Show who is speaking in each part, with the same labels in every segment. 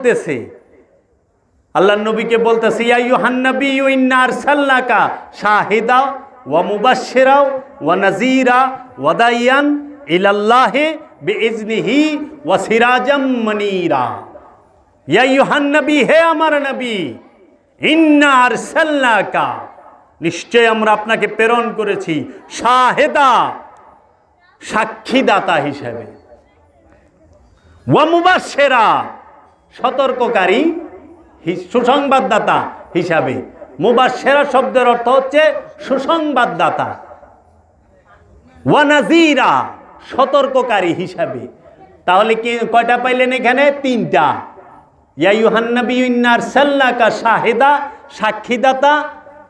Speaker 1: বলতেছে আল্লাহ নবীকে বলতেছে শাহিদা ওয়া মুবাশশিরা ওয়া নাযীরা ওয়া দাইয়ান ইলাল্লাহি বিইজনিহি ওয়া মনিরা। হে আমার নবী, ইন্না আরসালনাকা। নিশ্চয় আমরা আপনাকে প্রেরণ করেছি শাহেদা, সাক্ষীদাতা হিসেবে। ওয়া মুবাশশিরা সতর্ককারী সুসংবাদদাতা হিসাবে। মুবাশশিরা শব্দের অর্থ হচ্ছে সুসংবাদদাতা। ওয়া নাযীরা সতর্ককারী হিসাবে। তাহলে কি কয়টা পাইলেন এখানে? তিনটা। ইয়া ইউহান নবী ইন্নার সাল্লাকা শাহেদা, সাক্ষীদাতা,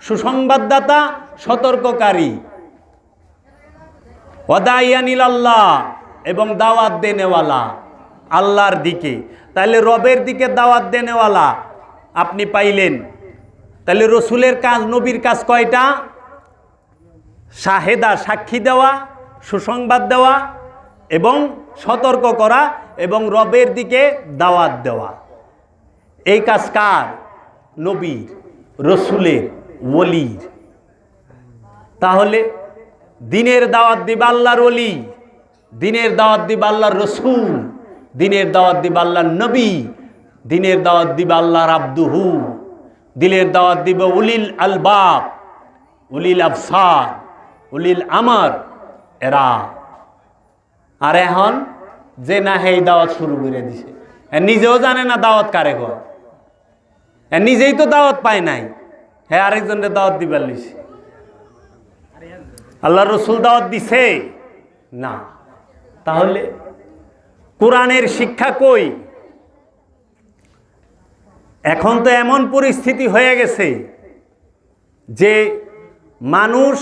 Speaker 1: সুসংবাদদাতা, সতর্ককারী। ওদাইয়ানিল আল্লাহ এবং দাওয়াত দেনেওয়ালা, আল্লাহর দিকে। তাহলে রবের দিকে দাওয়াত দেনেওয়ালা আপনি পাইলেন। তাহলে রসুলের কাজ, নবীর কাজ কয়টা? শাহেদা সাক্ষী দেওয়া, সুসংবাদ দেওয়া এবং সতর্ক করা এবং রবের দিকে দাওয়াত দেওয়া। এই কাজ কার? নবীর, রসুলের, ওলির। তাহলে দিনের দাওয়াত দিবা আল্লাহর অলি দিনের দাওয়াত দিবা আল্লাহর রসুল। দিনের দাওয়াত দিবা আল্লাহর নবী, দিনের দাওয়াত দিবা আল্লাহর আব্দুহু দিলের দাওয়াত দিব উলিল আলবাব, উলিল আফসার উলিল আমার, এরা। আর এখন যে না হে দাওয়াত শুরু করে দিছে। নিজেও জানে না দাওয়াত কারে এ নিজেই তো দাওয়াত পায় নাই। হ্যাঁ আরেকজনের দাওয়াত দিবার লিছে। আল্লাহ রসুল দাওয়াত দিছে? না। তাহলে কোরআনের শিক্ষা কই? এখন তো এমন পরিস্থিতি হয়ে গেছে যে মানুষ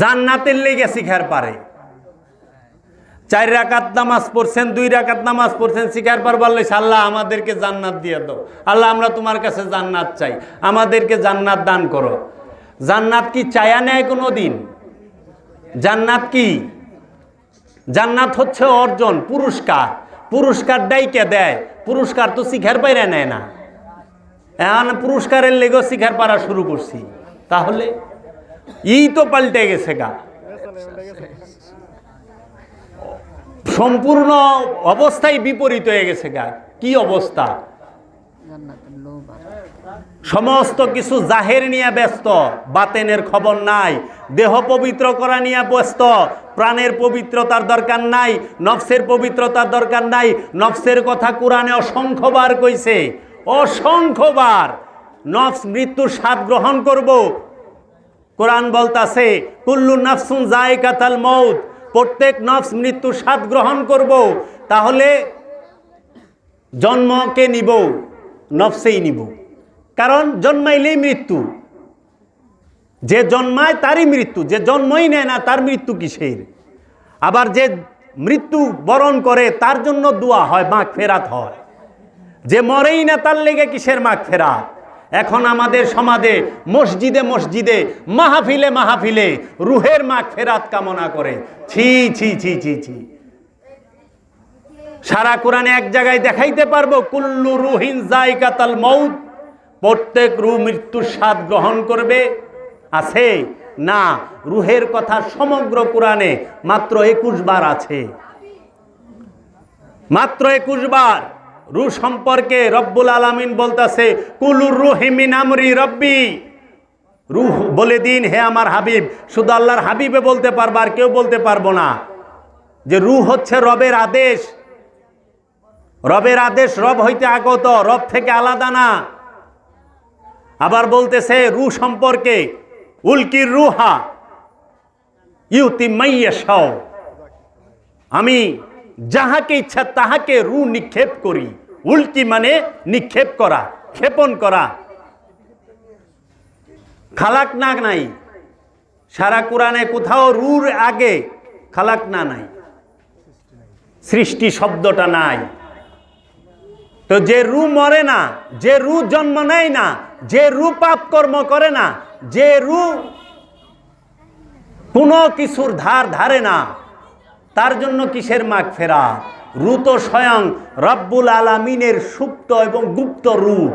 Speaker 1: জান্নাতের লেগে শিখার পারে। চার রাকাত নামাজ পড়ছেন, দুই রাকাত নামাজ পড়ছেন, শিখার পর বললে আল্লাহ আমাদেরকে জান্নাত দিয়ে দাও। আল্লাহ, আমরা তোমার কাছে জান্নাত চাই। আমাদেরকে জান্নাত দান করো। জান্নাত কি চায়া নেয় কোনো দিন জান্নাত কি? জান্নাত হচ্ছে অর্জন, পুরস্কার। পুরস্কার ডাইকে দেয়, পুরস্কার তো শিখার বাইরে নেয় না। এখন পুরস্কারের লেগেও শিখার পারা শুরু করছি। তাহলে ই তো পাল্টে গেছে গা। সম্পূর্ণ অবস্থাই বিপরীত হয়ে গেছে গা। কি অবস্থা? সমস্ত কিছু জাহের নিয়ে ব্যস্ত, বাতেনের খবর নাই, দেহ পবিত্র করা নিয়ে ব্যস্ত, প্রাণের পবিত্রতার দরকার নাই, নফসের পবিত্রতার দরকার নাই, নফসের কথা কোরআনে অসংখ্যবার কইছে, অসংখ্যবার নফস মৃত্যুর স্বাদ গ্রহণ করব। কোরআন বলতাছে, কুল্লু নাফসুন জায়কাতাল মৌত প্রত্যেক নফস মৃত্যুর স্বাদ গ্রহণ করব, তাহলে জন্মকে নিব। নফসেই নিব। কারণ জন্মাইলেই মৃত্যু। যে জন্মায় তারই মৃত্যু। যে জন্মই নেয় না, তার মৃত্যু কিসের? আবার যে মৃত্যু বরণ করে, তার জন্য দোয়া হয়, মাঘ ফেরাত হয়। যে মরেই না, তার লেগে কিসের মাঘ ফেরাত? এখন আমাদের সমাজে, মসজিদে মসজিদে, মাহফিলে মাহফিলে, রুহের মাঘ ফেরাত কামনা করে। ছি ছি ছি ছি ছি। সারা কোরআনে এক জায়গায় দেখাইতে পারব, কুল্লু রুহিন জায়কাতাল মৌত প্রত্যেক রু মৃত্যুর স্বাদ গ্রহণ করবে। আছে? না। রুহের কথা সমগ্র কোরআনে মাত্র একুশ বার আছে। মাত্র একুশ বার। রু সম্পর্কে রব্বুল আলামিন বলতেছে কুলুর রুহিমিন আমরি রব্বি। রুহ বলে দিন, হে আমার হাবিব, শুধু আল্লাহর হাবিবে বলতে পারব আর কেউ বলতে পারব না। যে রুহ হচ্ছে রবের আদেশ রবের আদেশ রব হইতে আগত, রব থেকে আলাদা না। আবার বলতেছে রু সম্পর্কে উল্কির রুহা ইউতি মাইয়াশাও আমি যাহাকে ইচ্ছা তাহাকে রু নিক্ষেপ করি। উল্কি মানে নিক্ষেপ করা, ক্ষেপণ করা। খালাক না নাই। সারা কোরআনে কোথাও রুর আগে খালাক না নাই। সৃষ্টি শব্দটা নাই। তো যে রু মরে না, যে রু জন্ম নেয় না, যে রু পাপ কর্ম করে না, যে রু কোনো কিছুর ধার ধারে না, তার জন্য কিসের মাগ ফেরা রু তো স্বয়ং রব্বুল আলামিনের সুপ্ত এবং গুপ্ত রূপ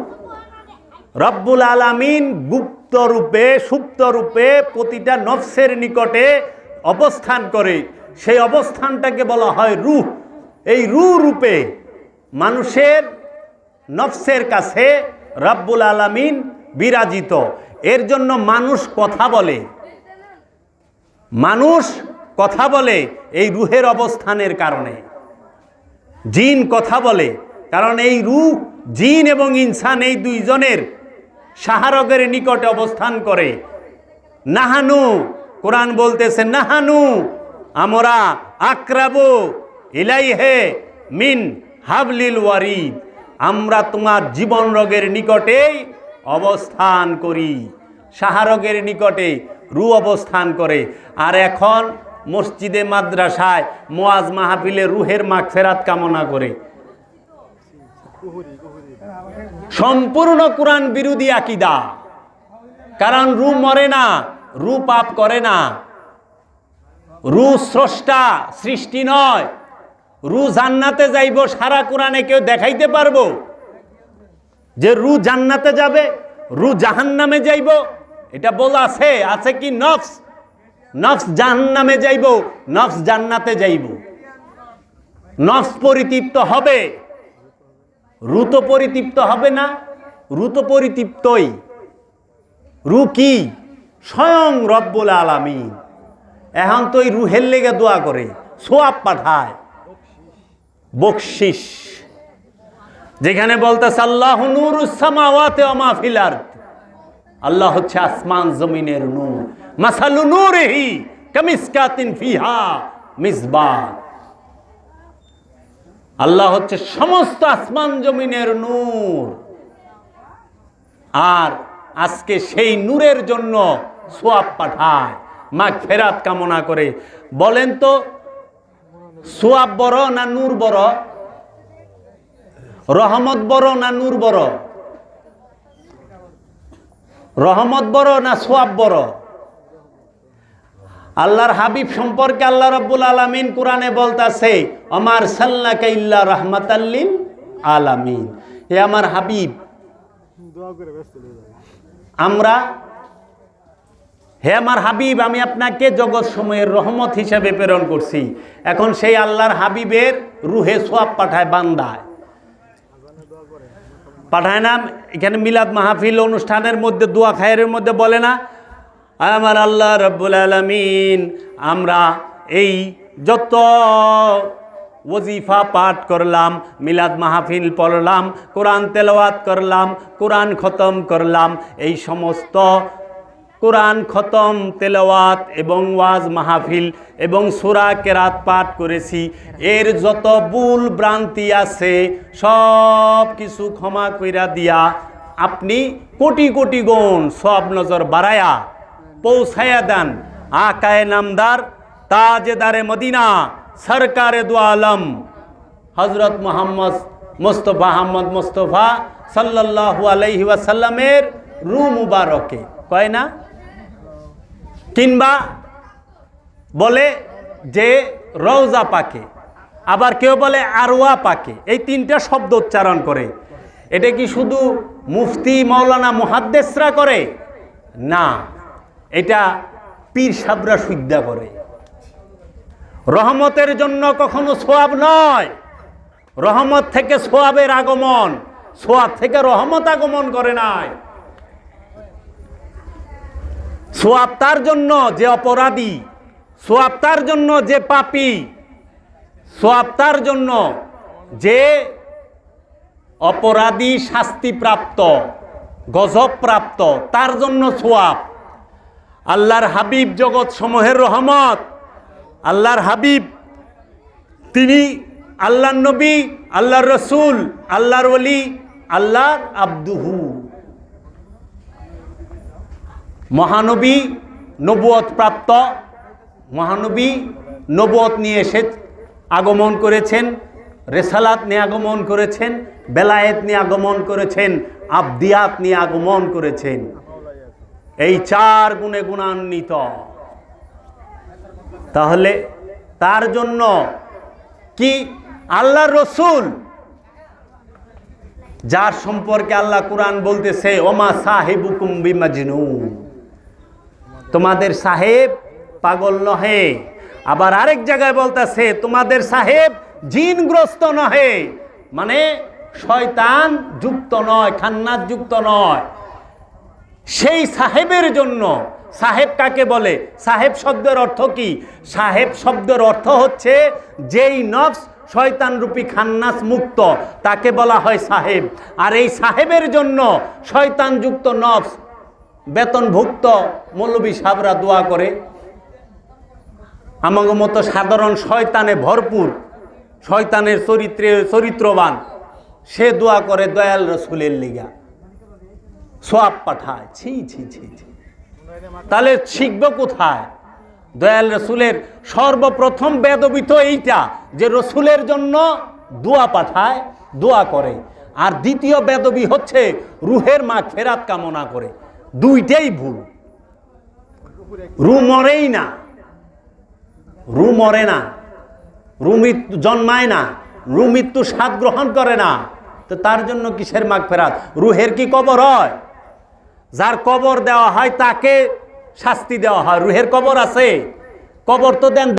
Speaker 1: রব্বুল আলামিন গুপ্ত রূপে, সুপ্ত রূপে প্রতিটা নফসের নিকটে অবস্থান করে। সেই অবস্থানটাকে বলা হয় রূহ। এই রু রূপে মানুষের নফসের কাছে রব্বুল আলামিন বিরাজিত। এর জন্য মানুষ কথা বলে। মানুষ কথা বলে এই রুহের অবস্থানের কারণে। জিন কথা বলে, কারণ এই রুহ জিন এবং ইনসান এই দুইজনের সাহারগের নিকটে অবস্থান করে। নাহানু, কোরআন বলতেছে, নাহানু, আমরা আক্রাবু ইলাইহে মিন হাবলিল ওয়ারিদ। আমরা তোমার জীবন রোগের নিকটেই অবস্থান করি। সাহারগের নিকটে রু অবস্থান করে। আর এখন মসজিদে, মাদ্রাসায় মোয়াজ মাহফিলে রুহের মাগফেরাত কামনা করে। সম্পূর্ণ কোরআন বিরোধী আকিদা। কারণ রু মরে না, রু পাপ করে না। রু স্রষ্টা সৃষ্টি নয়। রু জান্নাতে যাইব, সারা কোরআনে কেউ দেখাইতে পারব? যে রু জান্নাতে যাবে, রু জাহান্নামে যাইব, এটা বল আছে আছে কি নফস? নফস জাহান্নামে যাইব, নফস জান্নাতে যাইব। নফস পরিতৃপ্ত হবে। রু তো পরিতৃপ্ত হবে না, রু তো পরিতৃপ্তই। রু কি? স্বয়ং রব্বুল আলামী এখন তো এই রুহের লেগে দোয়া করে, সোয়াব পাঠায়। বকশিস, যেখানে বলতেছে, আল্লাহ নূর সামাওয়াতে ওমা ফিল আল্লাহ হচ্ছে আসমান জমিনের নূর। মাসালু নূরিহি কামিসকাতিন ফিহা মিসবাহ। আল্লাহ হচ্ছে সমস্ত আসমান জমিনের নূর। আর আজকে সেই নূরের জন্য সোয়াব পাঠায় মা ফেরাত কামনা করে। বলেন তো সোয়াব বড় না নূর বড়? রহমত বড় না নূর বড়? রহমত বড় না সোয়াব বড়? আল্লাহর হাবিব সম্পর্কে আল্লাহ রব্বুল আলমিন কোরআনে বলতাছে আমার সাল্লাকা ইল্লা রহমাতাল্লিন আলামিন। এ আমার হাবিব আমরা হে আমার হাবিব, আমি আপনাকে জগৎ সময়ের রহমত হিসাবে প্রেরণ করছি। এখন সেই আল্লাহর হাবিবের রুহে সোয়াব পাঠায় বান্দায়। পাঠায় না, এখানে মিলাদ মাহফিল অনুষ্ঠানের মধ্যে, দোয়া খায়ের মধ্যে বলে না, আমার আল্লাহ রব্বুল আলমিন, আমরা এই যত ওজিফা পাঠ করলাম, মিলাদ মাহফিল পড়লাম, কোরআন তেলাওয়াত করলাম, কোরআন খতম করলাম, এই সমস্ত কোরআন খতম, তেলাওয়াত এবং ওয়াজ মাহফিল এবং সুরা কেরাত পাঠ করেছি। এর যত ভুল ভ্রান্তি আছে, সব কিছু ক্ষমা কইরা দিয়া আপনি কোটি কোটি গুণ সব নজর বাড়ায়া পৌঁছায়া দেন। আকায় নামদার তাজেদারে মদিনা, সরকারে দু আলম। হজরত মোহাম্মদ মোস্তফা, আহমদ মোস্তফা সাল্লাল্লাহু আলাইহি ওয়াসাল্লামের রু মুবারকে। কয় না? কিংবা বলে যে রওজা পাকে, আবার কেউ বলে আরওয়া পাকে, এই তিনটা শব্দ উচ্চারণ করে। এটা কি শুধু মুফতি মৌলানা মুহাদ্দেসরা করে? না, এটা পীর সাবরা সুদ্দা করে। রহমতের জন্য কখনো সোয়াব নয়। রহমত থেকে সোয়াবের আগমন, সোয়াব থেকে রহমত আগমন করে নাই। সোয়াব তার জন্য যে অপরাধী, সোয়াব তার জন্য যে পাপী, সোয়াব তার জন্য যে অপরাধী শাস্তিপ্রাপ্ত গজবপ্রাপ্ত তার জন্য সোয়াব। আল্লাহর হাবিব জগৎ সমূহের রহমত। আল্লাহর হাবিব, তিনি আল্লাহর নবী, আল্লাহর রসুল, আল্লাহর ওলি, আল্লাহর আব্দুহু। মহানবী নবুয়ত প্রাপ্ত, মহানবী নবুয়ত নিয়ে এসে আগমন করেছেন, রেসালাত নিয়ে আগমন করেছেন, বেলায়েত নিয়ে আগমন করেছেন, আবদিয়াত নিয়ে আগমন করেছেন। এই চার গুণে গুণান্বিত। তাহলে তার জন্য কি আল্লাহ রসুল? যার সম্পর্কে আল্লাহ কোরআন বলতেছে, ওমা সাহেবুকুম বিমাজনুন। তোমাদের সাহেব পাগল নহে। আবার আরেক জায়গায় বলতেছে, তোমাদের সাহেব জিনগ্রস্ত নহে। মানে শয়তান যুক্ত নয়, খান্নাত যুক্ত নয়। সেই সাহেবের জন্য, সাহেব কাকে বলে? সাহেব শব্দের অর্থ কি? সাহেব শব্দের অর্থ হচ্ছে, যেই নফস শয়তান রূপী খান্নাস মুক্ত, তাকে বলা হয় সাহেব। আর এই সাহেবের জন্য শয়তানযুক্ত নফস বেতনভুক্ত মৌলবী সাহরা দোয়া করে। আমাকে মতো সাধারণ শয়তানে ভরপুর, শয়তানের চরিত্রে, চরিত্রবান, সে দোয়া করে দয়াল রসুলের লিগা। সোয়াব পাঠায়। ছি ছি ছি ছি। তাহলে শিখব কোথায়? দয়াল রসুলের সর্বপ্রথম বেদবিত এইটা, যে রসুলের জন্য দোয়া পাঠায়, দোয়া করে। আর দ্বিতীয় বেদবি হচ্ছে রুহের মা ফেরাত কামনা করে। দুইটাই ভুল। রু মরেই না। রু মরে না। রু মৃত্যু জন্মায় না। রু মৃত্যু স্বাদ গ্রহণ করে না। তো তার জন্য কিসের মাগ ফেরাত রুহের কি কবর হয়? যার কবর দেওয়া হয় তাকে শাস্তি দেওয়া হয়। রুহের কবর আছে। কবর তো দেন